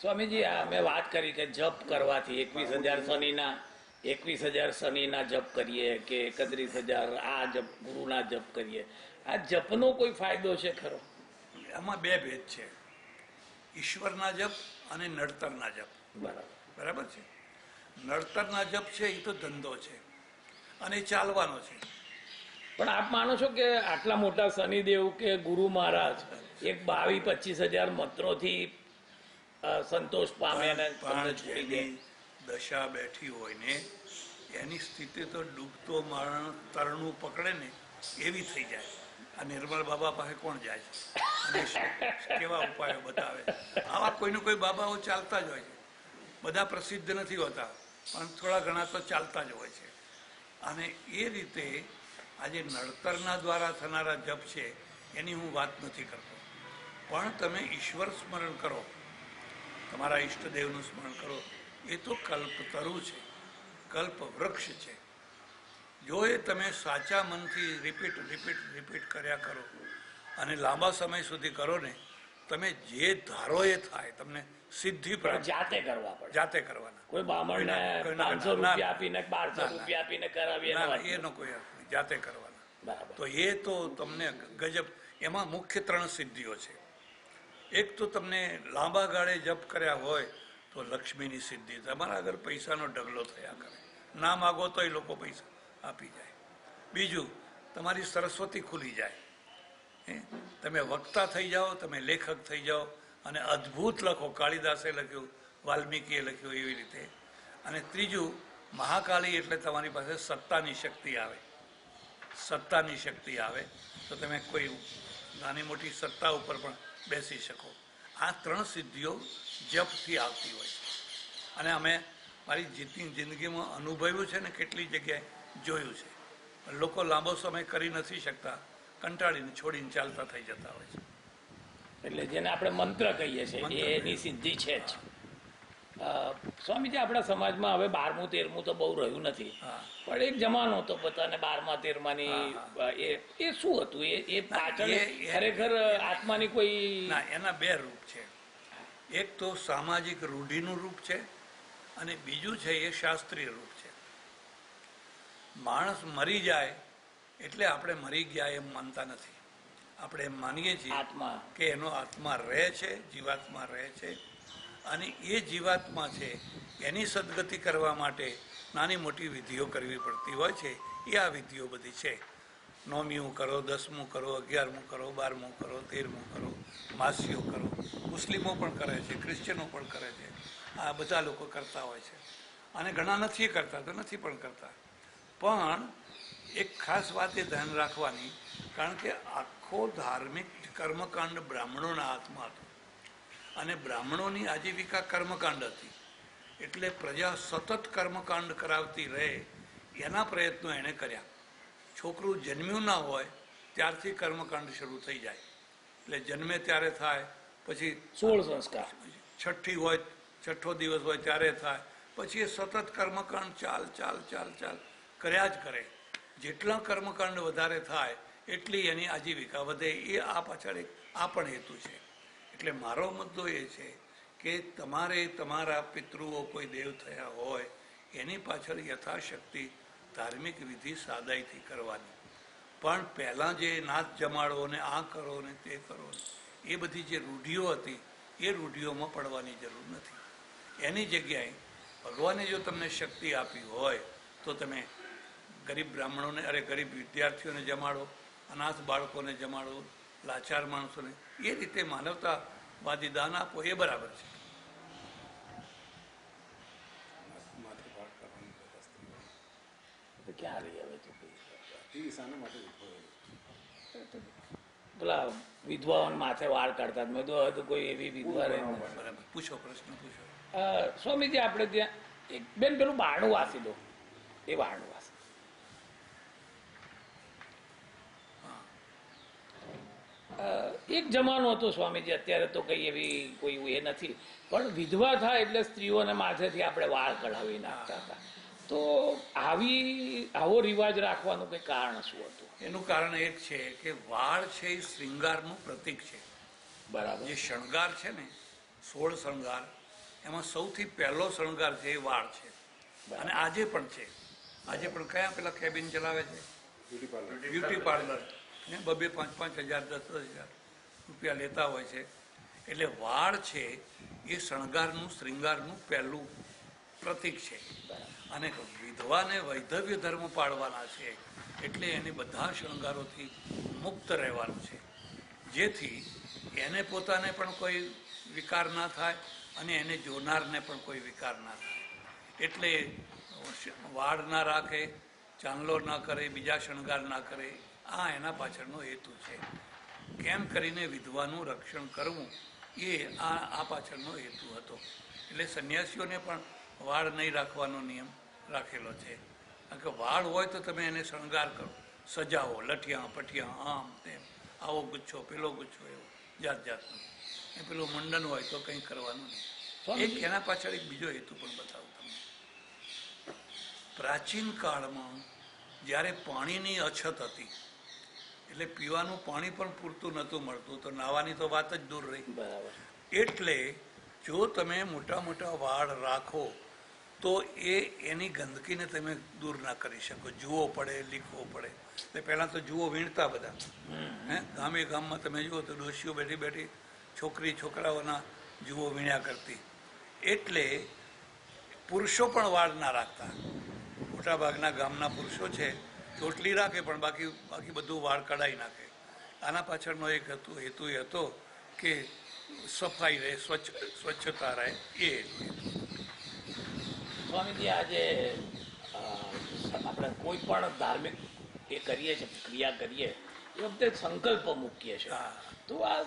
સ્વામીજી આ મેં વાત કરી કે જપ કરવાથી એકવીસ હજાર શનિના એકવીસ હજાર શનિના જપ કરીએ કે એકત્રીસ હજાર આ જપ ગુરુના જપ કરીએ. આ જપનો કોઈ ફાયદો છે ખરો? એમાં બે ભેદ છે. ઈશ્વરના જપ અને નડતરના જપ. બરાબર. બરાબર છે? નડતરના જપ છે એ તો ધંધો છે. અને એ ચાલવાનો છે. પણ આપ માનો છો કે આટલા મોટા શનિદેવ કે ગુરુ મહારાજ એક બાવીસ પચીસ હજાર મંત્રોથી સંતોષ પામે અને છોડી દે. દશા બેઠી હોય ને એની સ્થિતિ તો ડૂબતો માણસ તરણું પકડે ને એવી થઈ જાય. આ નિર્મળ બાબા પાસે કોણ જાય છે? કેવા ઉપાયો બતાવે આવા કોઈનું કોઈ બાબાઓ ચાલતા જ હોય છે. બધા પ્રસિદ્ધ નથી હોતા પણ થોડા ઘણા તો ચાલતા જ હોય છે. અને એ રીતે આજે નડતરના દ્વારા થનારા જપ છે એની હું વાત નથી કરતો. પણ તમે ઈશ્વર સ્મરણ કરો. તમારા ઈષ્ટદેવનું સ્મરણ કરો. એ તો કલ્પતરુ છે. કલ્પ વૃક્ષ છે. જો એ તમે સાચા મનથી રિપીટ રિપીટ રિપીટ કર્યા કરો અને લાંબા સમય સુધી કરો ને તમે જે ધારો એ થાય તમને સિદ્ધિ જાતે કરવા પડે. જાતે કરવાના. કોઈ કોઈના- પાંચસો. રૂપિયા આપીને બારસો. રૂપિયા આપીને કરાવીએ એનો એનો કોઈ જાતે કરવાના. તો એ તો તમને ગજબ એમાં મુખ્ય ત્રણ સિદ્ધિઓ છે. એક તો તમને લાંબા ગાળે જપ કર્યા હોય તો લક્ષ્મીની સિદ્ધિ તમારા આગળ પૈસાનો ઢગલો થયા કરે. ના માગો તો એ લોકો પૈસા આપી જાય. બીજું, તમારી સરસ્વતી ખુલી જાય? તમે વક્તા થઈ જાઓ, તમે લેખક થઈ જાઓ અને અદ્ભુત લખો. કાળિદાસે લખ્યું, વાલ્મીકીએ લખ્યું એવી રીતે. અને ત્રીજું, મહાકાળી એટલે તમારી પાસે સત્તાની શક્તિ આવે. સત્તાની શક્તિ આવે. તો તમે કોઈ નાની મોટી સત્તા ઉપર પણ બેસી શકો. આ ત્રણ સિદ્ધિઓ જપથી આવતી હોય છે. અને અમે મારી જીતની જિંદગીમાં અનુભવ્યું છે ને કેટલી જગ્યાએ જોયું છે. લોકો લાંબો સમય કરી નથી શકતા કંટાળીને છોડીને ચાલતા થઈ જતા હોય છે. એટલે જેને આપણે મંત્ર કહીએ છીએ એની સિદ્ધિ છે જ. સ્વામીજી આપણા સમાજમાં હવે બારમું તેરમું તો બહુ રહ્યું નથી. પણ એક જમાનો હતો બધાને બારમા તેરમાની એ એ શું હતું? એ એ પાછળ ખરેખર આત્માની કોઈ ના એના બે રૂપ છે. એક તો સામાજિક રૂઢિનું રૂપ છે અને બીજું છે એ શાસ્ત્રીય રૂપ છે. માણસ મરી જાય એટલે આપણે મરી ગયા એમ માનતા નથી. આપણે એમ માનીએ છીએ આત્મા. કે એનો આત્મા રહે છે જીવાત્મા રહે છે અને એ જીવાત્મા છે, એની સદગતિ કરવા માટે નાની મોટી વિધિઓ કરવી પડતી હોય છે. એ આ વિધિઓ બધી છે. નોમીઓ કરો, દસમું કરો, અગિયારમું કરો, બારમું કરો, તેરમું કરો, માસીઓ કરો. મુસ્લિમો પણ કરે છે ક્રિશ્ચનો પણ કરે છે. આ બધા લોકો કરતા હોય છે. અને ઘણા નથી કરતા, તો નથી પણ કરતા. પણ એક ખાસ વાત એ ધ્યાન રાખવાની, કારણ કે આખો ધાર્મિક કર્મકાંડ બ્રાહ્મણોના હાથમાં હતો. અને બ્રાહ્મણોની આજીવિકા કર્મકાંડ હતી. એટલે પ્રજા સતત કર્મકાંડ કરાવતી રહે એના પ્રયત્નો એણે કર્યા. છોકરું જન્મ્યું ના હોય ત્યારથી કર્મકાંડ શરૂ થઈ જાય. એટલે જન્મે ત્યારે થાય પછી સોળ સંસ્કાર. છઠ્ઠી હોય છઠ્ઠો દિવસ હોય ત્યારે થાય. પછી એ સતત કર્મકાંડ ચાલ ચાલ ચાલ ચાલ કર્યા જ કરે. જેટલા કર્મકાંડ વધારે થાય એટલી એની આજીવિકા વધે. એ આ પાછળ એક આ પણ હેતુ છે. એટલે મારો મુદ્દો એ છે કે તમારે તમારા પિતૃઓ કોઈ દેવ થયા હોય, એની પાછળ યથાશક્તિ ધાર્મિક વિધિ સાદાઈથી કરવાની. પણ પહેલાં જે નાચ જમાડો ને આ કરો ને તે કરો એ બધી જે રૂઢિઓ હતી, એ રૂઢિઓમાં પડવાની જરૂર નથી. એની જગ્યાએ ભગવાને જો તમને શક્તિ આપી હોય, તો તમે ગરીબ બ્રાહ્મણોને, અરે ગરીબ વિદ્યાર્થીઓને જમાડો, અનાથ બાળકોને જમાડો લાચાર માણસોને. એ રીતે માનવતાવાદી દાન આપો એ બરાબર છે. ક્યાં રહી હવે તો? પેલા વિધવાઓને માથે વાળ કાઢતા મેં તો હવે તો કોઈ એવી વિધવા રહે બરાબર. પૂછો પ્રશ્ન પૂછો. સ્વામીજી આપણે ત્યાં એક બેન પેલું બારણું વાસી દો. એ બારણું જમાનો હતો સ્વામીજી અત્યારે તો કંઈ એવી કોઈ એ નથી. પણ વિધવા થાય એટલે સ્ત્રીઓને માથેથી આપણે વાળ કઢાવી નાખતા હતા. તો આવી આવો રિવાજ રાખવાનું કંઈ કારણ શું હતું? એનું કારણ એક છે કે વાળ છે એ શ્રૃંગારનું પ્રતીક છે. બરાબર. જે શણગાર છે ને સોળ શણગાર એમાં સૌથી પહેલો શણગાર છે એ વાળ છે. અને આજે પણ છે. આજે પણ કયા પેલા કેબિન ચલાવે છે? Beauty parlour. Beauty parlour. ને બબે પાંચ પાંચ હજાર દસ દસ હજાર. રૂપિયા લેતા હોય છે. એટલે વાળ છે એ શણગારનું શ્રૃંગારનું પહેલું પ્રતીક છે. અને વિધવાને વૈધવ્ય ધર્મ પાળવાના છે. એટલે એને બધા શણગારોથી મુક્ત રહેવાનું છે. જેથી એને પોતાને પણ કોઈ વિકાર ના થાય અને એને જોનારને પણ કોઈ વિકાર ના થાય. એટલે વાળ ના રાખે, ચાંદલો ના કરે, બીજા શણગાર ના કરે, આ એના પાછળનો હેતુ છે. કેમ કરીને વિધવાનું રક્ષણ કરવું? એ આ આ પાછળનો હેતુ હતો. એટલે સંન્યાસીઓને પણ વાળ નહીં રાખવાનો નિયમ રાખેલો છે. કારણ કે વાળ હોય તો તમે એને શણગાર કરો. સજાવો લઠિયા પઠિયા આમ તેમ. આવો ગુચ્છો પેલો ગુચ્છો એવો જાત જાતનો. એ પેલું મંડન હોય તો કંઈ કરવાનું નહીં. એક એના પાછળ એક બીજો હેતુ પણ બતાવું તમને. પ્રાચીન કાળમાં જ્યારે પાણીની અછત હતી એટલે પીવાનું પાણી પણ પૂરતું નહોતું મળતું તો નાવાની તો વાત જ દૂર રહી. બરાબર. એટલે જો તમે મોટા મોટા વાળ રાખો તો એ એની ગંદકીને તમે દૂર ના કરી શકો. જુઓ પડે લીખવો પડે. એટલે પહેલાં તો જુઓ વીણતા બધા. હે? ગામે ગામમાં તમે જુઓ તો ડોશીઓ બેઠી બેઠી છોકરી છોકરાઓના જુઓ વીણ્યા કરતી. એટલે પુરુષો પણ વાળ ના રાખતા. મોટાભાગના ગામના પુરુષો છે ચોટલી રાખે પણ બાકી બાકી બધું વાળ કઢાઈ નાખે. આના પાછળનો એક હતું હેતુ એ હતો કે સફાઈ રહે સ્વચ્છ સ્વચ્છતા રહે એ હેતુ. સ્વામીજી આજે આપણે કોઈ પણ ધાર્મિક એ કરીએ છીએ ક્રિયા કરીએ એ વખતે સંકલ્પ મૂકીએ છીએ. હા. તો આ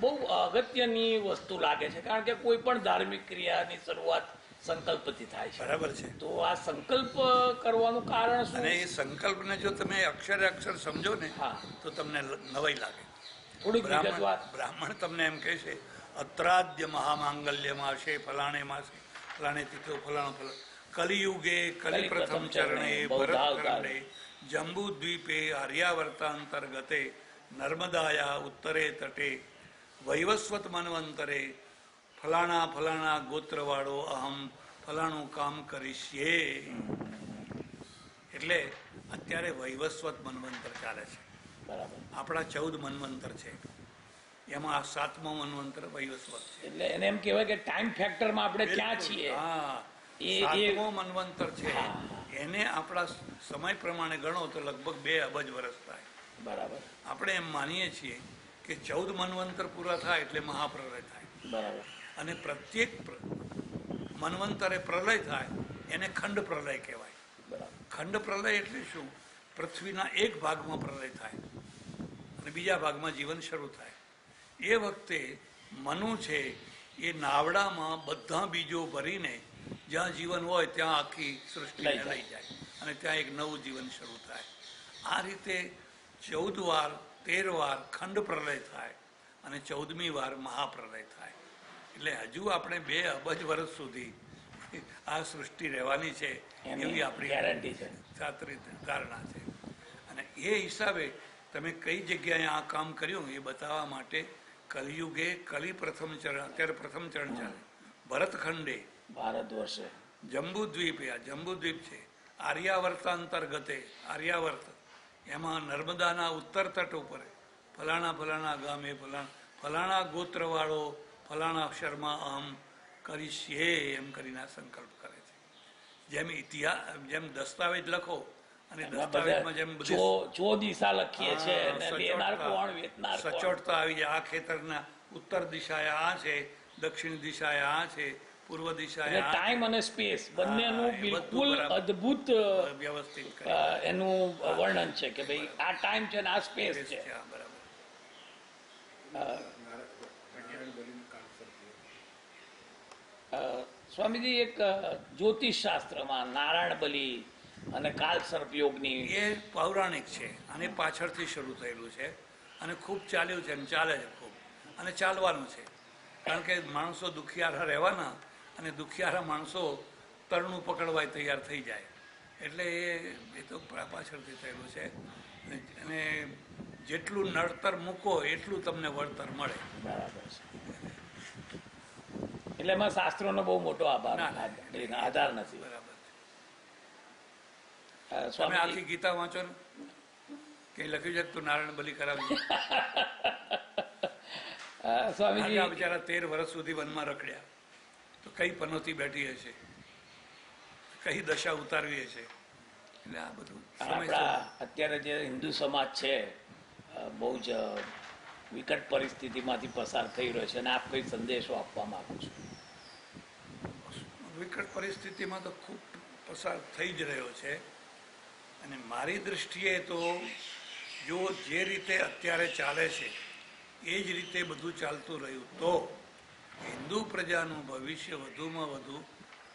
બહુ અગત્યની વસ્તુ લાગે છે કારણ કે કોઈ પણ ધાર્મિક ક્રિયાની શરૂઆત સંકલ્પથી થાય છે. બરાબર છે. તો આ સંકલ્પ કરવાનું કારણ શું? અને એ સંકલ્પને જો તમે અક્ષરે અક્ષર સમજો ને. તો તમને નવાઈ લાગે. થોડીક બ્રાહ્મણ તમને એમ કહે છે અત્રાદ્ય મહામાંગલ્યમાં છે ફલાણે માસે ફલાણે તિથો ફલાણો ફલાણ કલિયુગે કલિ પ્રથમ ચરણે ભરતકરણે જંબુ દ્વીપે આર્યાવર્તાંતર્ગતે નર્મદાયા ઉત્તરે તટે વૈવસ્વત મનવંતરે ફલાણા ફલાણા ગોત્રવાળો અહમ ફલાણું કામ કરીશીએ. એટલે અત્યારે વૈવસ્વત મનવંતર ચાલે છે. આપણા ચૌદ મનવંતર છે. એમાં આ સાતમો મનવંતર વૈવસ્વત છે. એટલે એને એમ કહેવાય કે ટાઈમ ફેક્ટરમાં આપણે ક્યાં છીએ? હા. સાતમો મનવંતર છે. એને આપણા સમય પ્રમાણે ગણો તો લગભગ બે અબજ વર્ષ થાય. બરાબર. આપણે એમ માનીએ છીએ કે ચૌદ મનવંતર પૂરા થાય એટલે મહાપ્રલય થાય. બરાબર. અને પ્રત્યેક પ્ર- મનવંતરે પ્રલય થાય એને ખંડ પ્રલય કહેવાય. ખંડ પ્રલય એટલે શું? પૃથ્વીના એક ભાગમાં પ્રલય થાય અને બીજા ભાગમાં જીવન શરૂ થાય. એ વખતે મનુ છે એ નાવડામાં બધા બીજો ભરીને જ્યાં જીવન હોય ત્યાં આખી સૃષ્ટિને લઈ લઈ જાય અને ત્યાં એક નવું જીવન શરૂ થાય. આ રીતે ચૌદ વાર તેર વાર ખંડ પ્રલય થાય અને ચૌદમી વાર મહાપ્રલય થાય. એટલે હજુ આપણે બે અબજ વર્ષ સુધી આ સૃષ્ટિ રહેવાની છે એવી આપણી ગેરંટી છે. ધારણા છે. અને એ હિસાબે તમે કઈ જગ્યાએ આ કામ કર્યું એ બતાવવા માટે કલિયુગે કલી પ્રથમ ચરણ અત્યારે પ્રથમ ચરણ ચાલે. ભરતખંડે ભારત વર્ષે. જંબુદ્વીપ આ જંબુદ્વીપ છે આર્યાવર્તાંતર્ગતે આર્યાવર્ત એમાં નર્મદાના ઉત્તર તટ ઉપર ફલાણા ફલાણા ગામે ફલાણા ફલાણા ગોત્રવાળો ફલાણા અક્ષરમાં અહમ કરીશીએ એમ કરીને આ સંકલ્પ કરે છે. જેમ ઇતિહાસ જેમ દસ્તાવેજ લખો અને દસ્તાવેજમાં જેમ ચો દિશા લખીએ છે સચોટતા. આવી જાય. આ ખેતરના ઉત્તર દિશાએ આ છે દક્ષિણ દિશાએ આ છે પૂર્વ એટલે ટાઈમ અને સ્પેસ બંનેનું બિલકુલ અદ્ભુત વ્યવસ્થિત એનું વર્ણન છે કે ભાઈ આ ટાઈમ છે ને આ સ્પેસ છે. બરાબર નારાયણ બલીનું કામ સરખું. અ, સ્વામીજી એક જ્યોતિષ શાસ્ત્રમાં નારાયણ બલી અને કાલસર્પ યોગની એ પૌરાણિક છે અને પાછળથી શરૂ થયેલું છે અને ખૂબ ચાલ્યું છે અને ચાલે છે ખૂબ. અને ચાલવાનું છે. કારણ કે માણસો દુખિયારા રહેવાના અને દુખિયારા માણસો તરણું પકડવાય તૈયાર થઈ જાય. એટલે એ એ તો પાછળથી થયેલું છે. અને- અને જેટલું નડતર મૂકો એટલું તમને વળતર મળે. બરાબર છે. એટલે એમાં શાસ્ત્રોનો બહુ મોટો આભાર ના, ના. આધાર નથી. તમે આખી ગીતા વાંચો ને કે લખ્યું છે તું નારાયણ બલિ કરાવી સ્વામીજી. બિચારા તેર વર્ષ સુધી વનમાં રખડ્યા. તો કઈ પનોતી બેઠી હશે? કઈ દશા ઉતારવી હશે? એટલે આ બધું અત્યારે જે હિન્દુ સમાજ છે બહુ જ વિકટ પરિસ્થિતિમાંથી પસાર થઈ રહ્યો છે અને આપ કઈ સંદેશો આપવા માંગુ છો. વિકટ પરિસ્થિતિમાં તો ખૂબ પસાર થઈ જ રહ્યો છે. અને મારી દૃષ્ટિએ તો જો જે રીતે અત્યારે ચાલે છે, એ જ રીતે બધું ચાલતું રહ્યું. તો હિન્દુ પ્રજાનું ભવિષ્ય વધુમાં વધુ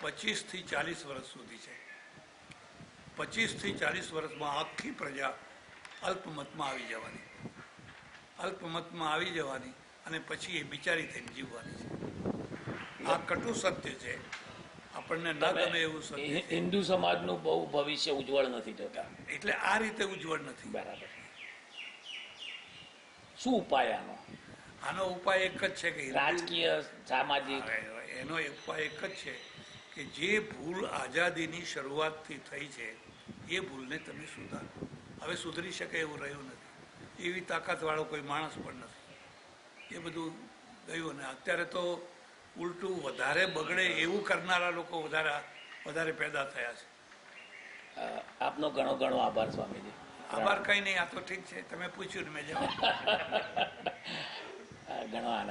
પચીસથી ચાલીસ વર્ષ સુધી છે. પચીસથી ચાલીસ વર્ષમાં આખી પ્રજા અલ્પમતમાં આવી જવાની. અલ્પમતમાં આવી જવાની અને પછી એ બિચારી થઈને જીવવાની છે. આ કટુ સત્ય છે. આપણને ન ગમે એવું હિન્દુ સમાજનું બહુ ભવિષ્ય ઉજ્જવળ નથી જોતા એટલે આ રીતે ઉજ્જવળ નથી. બરાબર. શું ઉપાય આનો? આનો ઉપાય એક જ છે કે રાજકીય સામાજિક? એનો ઉપાય એક જ છે કે જે ભૂલ આઝાદીની શરૂઆતથી થઈ છે એ ભૂલને તમે સુધારો. હવે સુધરી શકે એવું રહ્યું નથી. એવી તાકાતવાળો કોઈ માણસ પણ નથી. એ બધું ગયું ને અત્યારે તો ઉલટું વધારે બગડે એવું કરનારા લોકો વધારે વધારે પેદા થયા છે. આપનો ઘણો ઘણો આભાર સ્વામીજી. આભાર કંઈ નહીં આ તો ઠીક છે. તમે પૂછ્યું ને મેં જવાબ. ઘણો આનંદ.